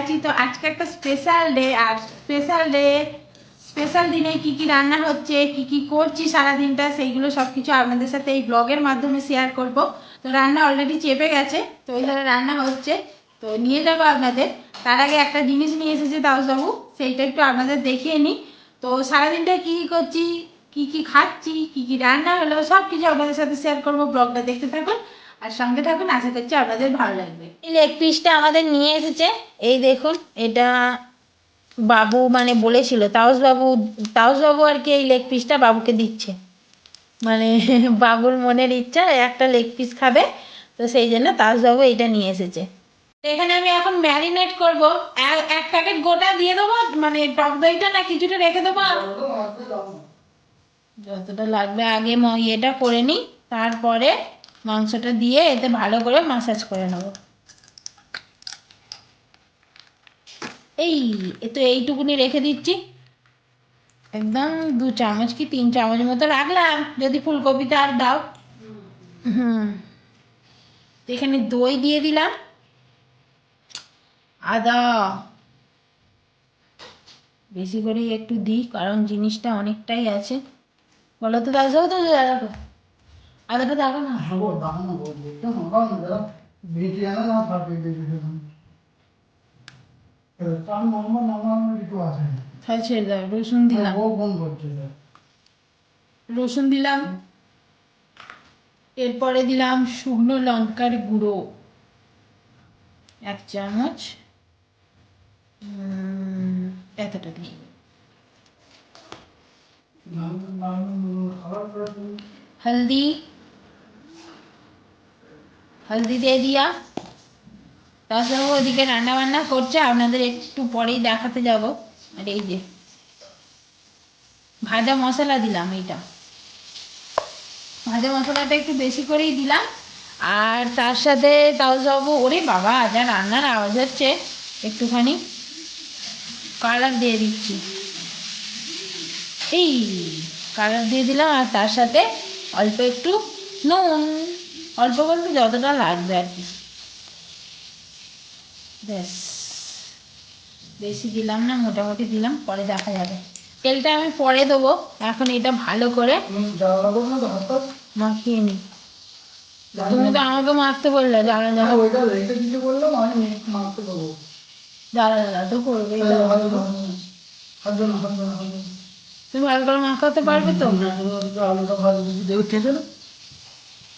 আছি তো, আজকে একটা স্পেশাল ডে আর স্পেশাল ডে স্পেশাল দিনে কি কি রান্না হচ্ছে, কি কি করছি সারাদিনটা, সেইগুলো সব কিছু আপনাদের সাথে এই ব্লগের মাধ্যমে শেয়ার করব। তো রান্না অলরেডি চেপে গেছে, তো ওইখানে রান্না হচ্ছে। তো নিয়ে যাব আপনাদের। তার আগে একটা জিনিস নিয়ে এসেছে দাউসবাবু সেইটা একটু আপনাদের দেখিয়ে নিই। তো সারাদিনটা কী কী করছি, কি কি খাচ্ছি, কি কি রান্না হলো সব কিছু আপনাদের সাথে শেয়ার করব ব্লগটা দেখতে থাকুন। আর সঙ্গে থাকুন আশা করছি আপনাদের ভালো লাগবে। এই লেগ পিসটা আমাদের নিয়ে এসেছে। এই দেখুন এটা বাবু মানে বলেছিল তাউস বাবু তাউস বাবু আর কি এই লেগ পিসটা বাবুকে দিচ্ছে। মানে বাবুর মনের ইচ্ছা একটা লেগ পিস খাবে তো সেই জন্য তাউস বাবু এইটা নিয়ে এসেছে। তো এখানে আমি এখন ম্যারিনেট করব। এক- এক প্যাকেট গোটা দিয়ে দেবো মানে টক দইটা না কিছুটা রেখে দেবো? যতটা লাগবে। আগে ইয়েটা করে নিই তারপরে মাংসটা দিয়ে এতে ভালো করে মাসাজ করে নেব। এই তো এইটুকুনি রেখে দিচ্ছি। একদম দু চামচ কি তিন চামচ মতো রাখলাম। যদি ফুলকপিতে আর দাও। হুম। এখানে দই দিয়ে দিলাম। আদা। বেশি করে একটু দিই, কারণ জিনিসটা অনেকটাই আছে। বলো তো দাদা তো আদাটা അതൊക്കെ തകർന്നു রসুন দিলাম রসুন দিলাম এরপরে দিলাম শুকনো লঙ্কার গুঁড়ো এক চামচ এতটা দিই হলদি হলদি দিয়ে দিয়া। তাছাড়াও ওদিকে রান্না বান্না করছে, আপনাদের একটু পরেই দেখাতে যাব। আর এই যে, ভাজা মশলা দিলাম এইটা। ভাজা মশলাটা একটু বেশি করেই দিলাম। আর তার সাথে তাও যাব ওরে বাবা, যা রান্নার আওয়াজ হচ্ছে। একটুখানি কালার দিয়ে দিচ্ছি। এই কালার দিয়ে দিলাম আর তার সাথে অল্প একটু নুন। অল্প বলতে যতটা লাগবে আর কি। ব্যাস। বেশি দিলাম না মোটামুটি দিলাম পরে দেখা যাবে। তেলটা আমি পরে দেবো এখন এটা ভালো করে মাখিয়ে নিই। তুমি তো আমাকে মাখতে বললে দাঁড়া দাঁড়া। দাঁড়া দাঁড়া তো করবে তুমি ভালো করে মাখাতে পারবে তো? না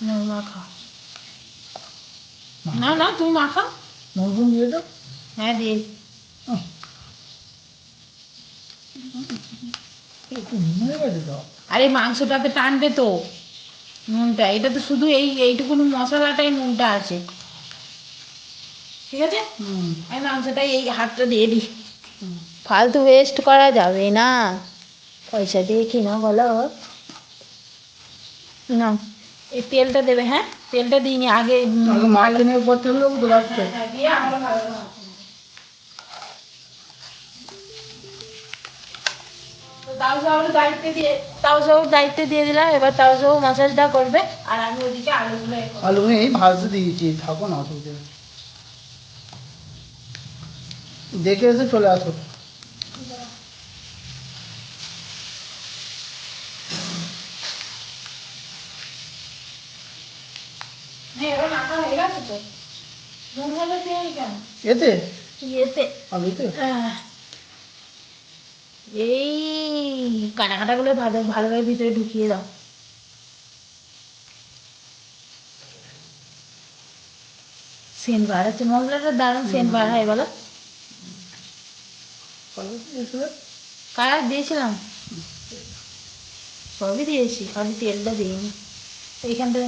মাখা না না তুমি মাখা হ্যাঁ দিয়ে আরে মাংসটাতে টানবে তো নুনটা। এটা তো শুধু এই এইটুকুনি মশলাটাই নুনটা আছে। ঠিক আছে? আমি মাংসটাই এই হাতটা দিয়ে দিই। ফালতু ওয়েস্ট করা যাবে না। পয়সা দিয়ে কিনা বলো। না। এই তেলটা দেবে হ্যাঁ? তেলটা দিইনি আগে করে মাখো। তো তাও সব দায়িত্বে দিয়ে দিলাম এবার তাও সব মাসাজটা করবে আর আমি ওদিকে আলুগুলো এ এই ভাজতে দিয়েছি থাকো না অসুবিধা দেখে এসে চলে আসো। হ্যাঁ এতে? আলুতে এই কাটা কাটাগুলো ভালো ভালোভাবে ভিতরে ঢুকিয়ে দাও। সেন্ট বার মশলাটা দারুণ সেন্ট বার হয় বলো। কারা দিয়েছিলাম? সবই দিয়েছি খালি তেলটা দিইনি। এইখানটা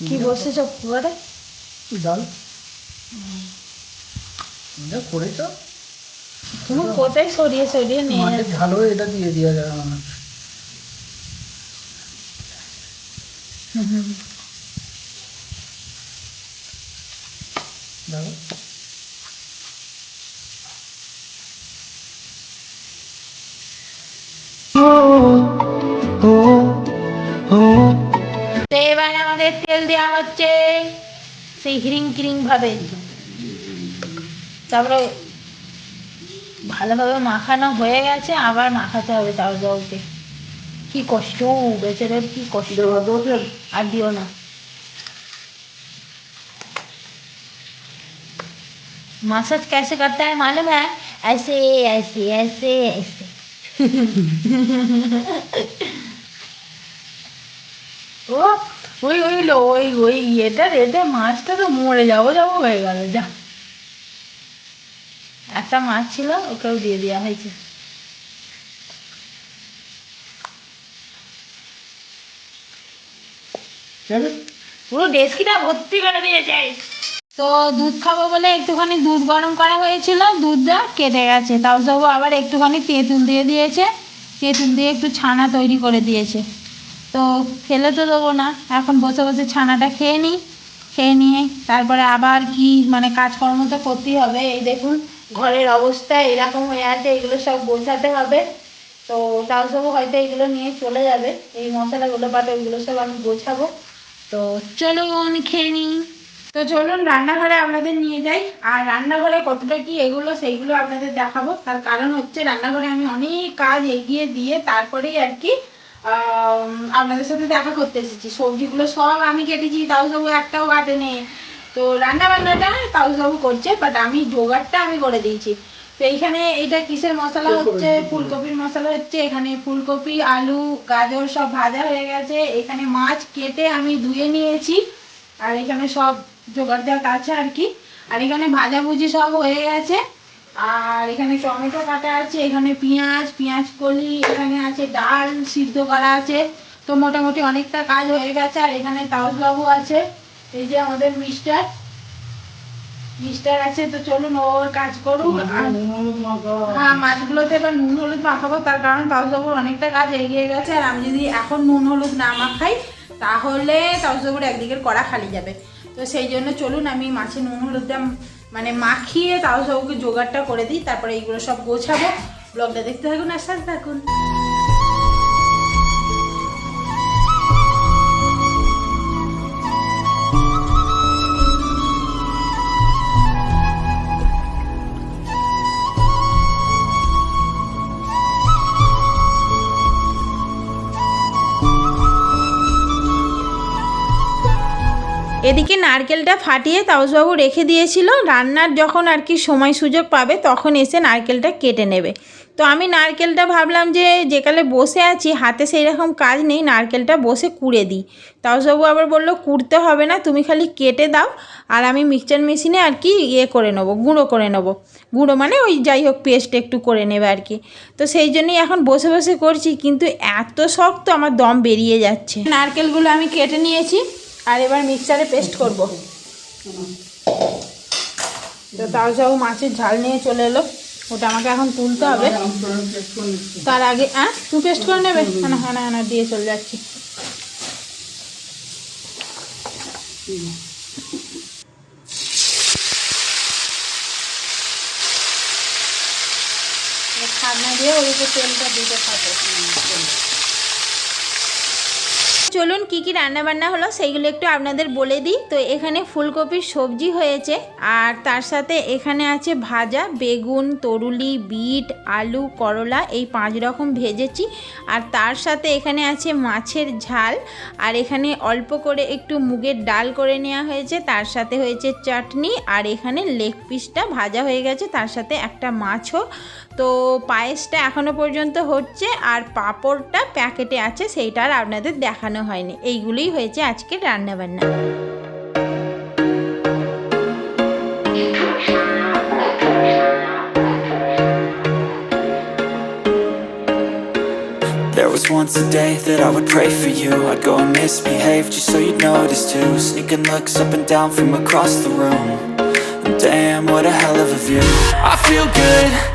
কি বসছে পুয়ারে ডাল এটা করেছ তুমি কোথায় সরিয়ে সরিয়ে নিয়ে হয়ে এটা দিয়ে দেওয়া যাবে আমার। হচ্ছে তেল দেওয়া হচ্ছে সেই হিরিং কিরিং ভাবে তারপরে ভালোভাবে মাখানো হয়ে গেছে আবার মাখাতে হবে তাও জলকে কি কষ্ট বেচারের কি কষ্ট দেওয়া দোষের আর দিও না मसाज कैसे करता है मालूम है ऐसे ऐसे ऐसे ऐसे ও ওই ওই ওই ওই ইয়েটা রেটে মাছটা তো মরে যাব যাব হয়ে গেল যা। একটা মাছ ছিল ওকেও দিয়ে দেওয়া হয়েছে। পুরো ডেস্কিটা ভর্তি করে দিয়েছে। তো দুধ খাব বলে একটুখানি দুধ গরম করা হয়েছিল দুধটা কেটে গেছে। তাও সব আবার একটুখানি তেঁতুল দিয়ে দিয়েছে। তেঁতুল দিয়ে একটু ছানা তৈরি করে দিয়েছে। তো ফেলে তো দেবো না। এখন বসে বসে ছানাটা খেয়ে নিই, খেয়ে নিয়ে তারপরে আবার কি মানে কাজকর্ম তো করতেই হবে। এই দেখুন, ঘরের অবস্থা এরকম হয়ে আছে, এগুলো সব গোছাতে হবে। তো তাও সব হয়তো এগুলো নিয়ে চলে যাবে। এই মশলাগুলো পাতা ওইগুলো সব আমি গোছাবো। তো চলো আমি খেয়ে নিই। তো চলুন রান্নাঘরে আপনাদের নিয়ে যাই। আর রান্নাঘরে কতটা কি এগুলো, সেইগুলো আপনাদের দেখাবো। তার কারণ হচ্ছে রান্নাঘরে আমি অনেক কাজ এগিয়ে দিয়ে তারপরেই আর কি আপনাদের সাথে দেখা করতে এসেছি। সবজিগুলো সব আমি কেটেছি তাও সব একটাও কাটেনি। তো রান্না বান্নাটা তাও সব করছে বাট আমি জোগাড়টা আমি করে দিয়েছি। তো এইখানে এটা কিসের মশলা হচ্ছে? ফুলকপির মশলা হচ্ছে এখানে ফুলকপি আলু গাজর সব ভাজা হয়ে গেছে। এখানে মাছ কেটে আমি ধুয়ে নিয়েছি। আর এখানে সব জোগাড় দেওয়া আছে আর কি। আর এখানে ভাজাভুজি সব হয়ে গেছে। আর এখানে টমেটো কাটা আছে এখানে পেঁয়াজ পেঁয়াজ কলি এখানে আছে ডাল সিদ্ধ করা আছে। তো মোটামুটি অনেকটা কাজ হয়ে গেছে আর এখানে তাউসবাবু আছে এই যে আমাদের মিস্টার মিস্টার আছে তো চলুন ওর কাজ করুক। হ্যাঁ মাছগুলোতে এবার নুন হলুদ মাখাবো তার কারণ তাউসবাবুর অনেকটা কাজ এগিয়ে গেছে। আর আমি যদি এখন নুন হলুদ না মাখাই তাহলে তাউসবাবুর একদিকের কড়া খালি যাবে। তো সেই জন্য চলুন আমি মাছে নুন হলুদটা মানে মাখিয়ে তাও সবকে জোগাড়টা করে দিই, তারপরে এইগুলো সব গোছাবো। ব্লগটা দেখতে থাকুন আর সাথে থাকুন। এদিকে নারকেলটা ফাটিয়ে তাউসবাবু রেখে দিয়েছিল। রান্নার যখন আর কি সময় সুযোগ পাবে, তখন এসে নারকেলটা কেটে নেবে। তো আমি নারকেলটা ভাবলাম যে, যেকালে বসে আছি, হাতে সেই রকম কাজ নেই, নারকেলটা বসে কুড়ে দিই। তাউসবাবু আবার বলল, কুড়তে হবে না, তুমি খালি কেটে দাও, আর আমি মিক্সচার মেশিনে আর কি ইয়ে করে নেব, গুঁড়ো করে নেব। গুঁড়ো মানে ওই যাই হোক, পেস্ট একটু করে নেবে আর কি। তো সেই জন্যই এখন বসে বসে করছি, কিন্তু এত শক্ত আমার দম বেরিয়ে যাচ্ছে। নারকেলগুলো আমি কেটে নিয়েছি। আর এবার মিক্সারে পেস্ট করব। তো তাও সব মাছের ঝাল নিয়ে চলে এলো। ওটা আমাকে এখন তুলতে হবে। তার আগে হ্যাঁ? তুমি পেস্ট করে নেবে? হ্যাঁ হ্যাঁ হ্যাঁ দিয়ে চলে যাচ্ছি। খানা দিয়ে ওর উপর তেলটা দিতে থাকে চলুন কি কি রান্না বান্না হলো সেইগুলো একটু আপনাদের বলে দিই। তো এখানে ফুলকপির সবজি হয়েছে আর তার সাথে এখানে আছে ভাজা, বেগুন, তরুলি, বিট, আলু, করলা এই পাঁচ রকম ভেজেছি। আর তার সাথে এখানে আছে মাছের ঝাল আর এখানে অল্প করে একটু মুগের ডাল করে নেওয়া হয়েছে। তার সাথে হয়েছে চাটনি আর এখানে লেগ পিসটা ভাজা হয়ে গেছে। তার সাথে একটা মাছও। তো পায়েসটা এখনও পর্যন্ত হচ্ছে আর পাঁপড়টা প্যাকেটে আছে, সেইটা আর আপনাদের দেখানো হয়নি এইগুলোই হয়েছে আজকের রান্নাবান্না There was once a day that I would pray for you I'd go and misbehave just so you'd notice too Sneaking looks up and down from across the room And Damn, what a hell of a view I feel good,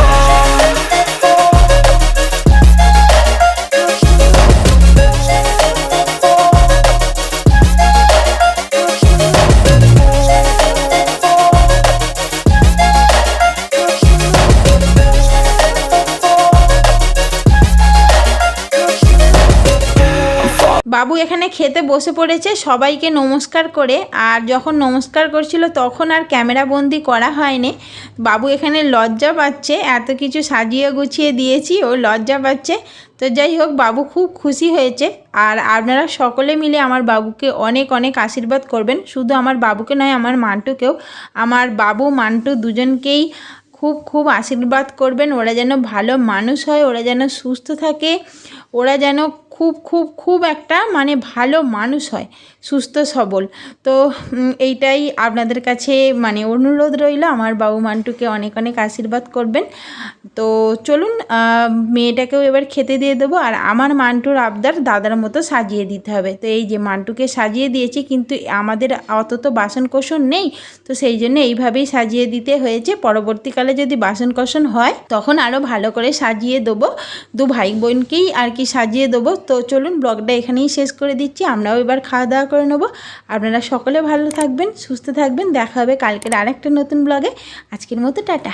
খেতে বসে পড়েছে, সবাইকে নমস্কার করে। আর যখন নমস্কার করছিল, তখন আর ক্যামেরা বন্দি করা হয়নি। বাবু এখানে লজ্জা পাচ্ছে, এত কিছু সাজিয়ে গুছিয়ে দিয়েছি, ও লজ্জা পাচ্ছে। তো যাই হোক, বাবু খুব খুশি হয়েছে। আর আপনারা সকলে মিলে আমার বাবুকে অনেক অনেক আশীর্বাদ করবেন। শুধু আমার বাবুকে নয়, আমার মান্টুকেও। আমার বাবু, মান্টু দুজনকেই খুব খুব আশীর্বাদ করবেন। ওরা যেন ভালো মানুষ হয়, ওরা যেন সুস্থ থাকে, ওরা যেন খুব খুব খুব একটা মানে ভালো মানুষ হয়, সুস্থ, সবল। তো এইটাই আপনাদের কাছে মানে অনুরোধ রইল, আমার বাবু মান্টুকে অনেক অনেক আশীর্বাদ করবেন। তো চলুন মেয়েটাকেও এবার খেতে দিয়ে দেবো, আর আমার মান্টুর আবদার দাদার মতো সাজিয়ে দিতে হবে। তো এই যে মান্টুকে সাজিয়ে দিয়েছি, কিন্তু আমাদের অত তো বাসন কোসন নেই, তো সেই জন্য এইভাবেই সাজিয়ে দিতে হয়েছে। পরবর্তীকালে যদি বাসন কোসন হয়, তখন আরও ভালো করে সাজিয়ে দেবো। দু ভাই বোনকেই আর কি সাজিয়ে দেবো। তো চলুন ব্লগটা এখানেই শেষ করে দিচ্ছি। আমরাও এবার খাওয়া দাওয়া করে নেব। আপনারা সকলে ভালো থাকবেন, সুস্থ থাকবেন। দেখা হবে কালকের আরেকটা নতুন ব্লগে। আজকের মতো টাটা।